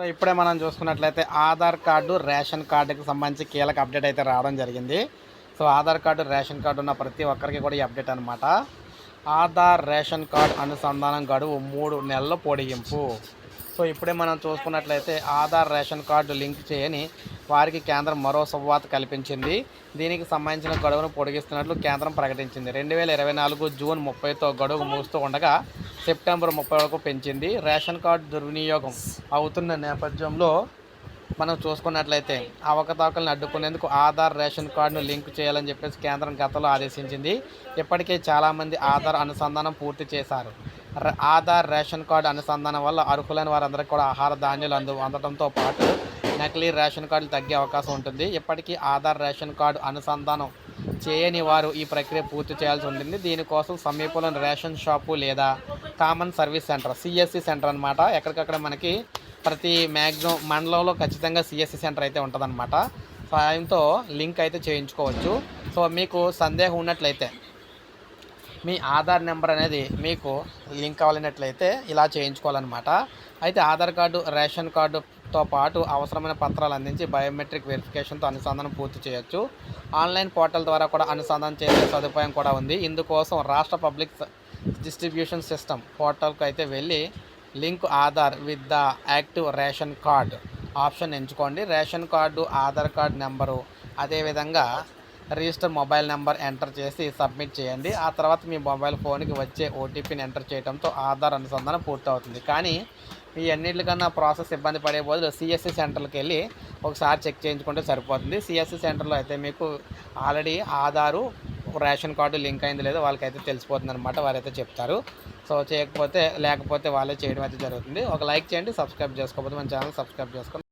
So ఇప్పుడే మనం చూసుకున్నట్లయితే ఆధార్ కార్డు రేషన్ కార్డుకి సంబంధించి కీలక అప్డేట్ అయితే రావడం జరిగింది. So Aadhaar card ration card ఉన్న ప్రతి ఒక్కరికి కూడా ఈ అప్డేట్ అనమాట ఆధార్ రేషన్ కార్డు అనుసంధానం గడువు మూడు నెలల పొడిగింపు. సో ఇప్పుడే మనం చూసుకున్నట్లయితే ఆధార్ రేషన్ కార్డు లింక్ చేయని వారికి కేంద్రం మరో శుభవార్త కల్పించింది. దీనికి సంబంధించిన గడువును పొడిగిస్తున్నట్లు కేంద్రం ప్రకటించింది. రెండు వేల ఇరవై నాలుగు జూన్ ముప్పైతో గడువు ముగుస్తూ ఉండగా సెప్టెంబర్ ముప్పై వరకు పెంచింది. రేషన్ కార్డు దుర్వినియోగం అవుతున్న నేపథ్యంలో మనం చూసుకున్నట్లయితే అవకతవకలను అడ్డుకునేందుకు ఆధార్ రేషన్ కార్డును లింక్ చేయాలని చెప్పేసి కేంద్రం గతంలో ఆదేశించింది. ఇప్పటికే చాలామంది ఆధార్ అనుసంధానం పూర్తి చేశారు. ఆధార్ రేషన్ కార్డు అనుసంధానం వల్ల అర్హులైన వారందరికీ కూడా ఆహార ధాన్యాలు అందు అందడంతో పాటు నకిలీ రేషన్ కార్డులు తగ్గే అవకాశం ఉంటుంది. ఇప్పటికీ ఆధార్ రేషన్ కార్డు అనుసంధానం చేయని వారు ఈ ప్రక్రియ పూర్తి చేయాల్సి ఉంటుంది. దీనికోసం సమీపంలోని రేషన్ షాపు లేదా common service centre CSC centre అనమాట ఎక్కడికక్కడ మనకి ప్రతి మ్యాక్సిమం మండలంలో ఖచ్చితంగా సిఎస్సి సెంటర్ అయితే ఉంటుందన్నమాట. సాయంతో లింక్ అయితే చేయించుకోవచ్చు. సో మీకు సందేహం ఉన్నట్లయితే మీ ఆధార్ నెంబర్ అనేది మీకు లింక్ అవ్వాలన్నట్లయితే ఇలా చేయించుకోవాలన్నమాట. అయితే ఆధార్ కార్డు రేషన్ కార్డు తో పాటు అవసరమైన పత్రాలు అందించి బయోమెట్రిక్ వెరిఫికేషన్తో అనుసంధానం పూర్తి చేయొచ్చు. ఆన్లైన్ పోర్టల్ ద్వారా కూడా అనుసంధానం చేసే సదుపాయం కూడా ఉంది. ఇందుకోసం రాష్ట్ర పబ్లిక్ డిస్ట్రిబ్యూషన్ సిస్టమ్ పోర్టల్కి అయితే వెళ్ళి link Aadhaar with the active ration card option ఎంచుకోండి. Ration card Aadhaar card number అదేవిధంగా రిజిస్టర్ మొబైల్ నెంబర్ ఎంటర్ చేసి సబ్మిట్ చేయండి. ఆ తర్వాత మీ మొబైల్ ఫోన్కి వచ్చే ఓటీపీని ఎంటర్ చేయడంతో ఆధార్ అనుసంధానం పూర్తవుతుంది. కానీ ఈ అన్నింటికన్నా ప్రాసెస్ ఇబ్బంది పడే బదులు సిఎస్సి సెంటర్కి వెళ్ళి ఒకసారి చెక్ చేయించుకుంటే సరిపోతుంది. సిఎస్సి సెంటర్లో అయితే మీకు already Aadhaar ration card link అయింది లేదో వాళ్ళకైతే తెలిసిపోతుంది అనమాట వారైతే చెప్తారు. సో చేయకపోతే లేకపోతే వాళ్ళే చేయడం అయితే జరుగుతుంది. ఒక లైక్ చేయండి సబ్స్క్రైబ్ చేసుకోకపోతే మన ఛానల్ సబ్స్క్రైబ్ చేసుకోండి.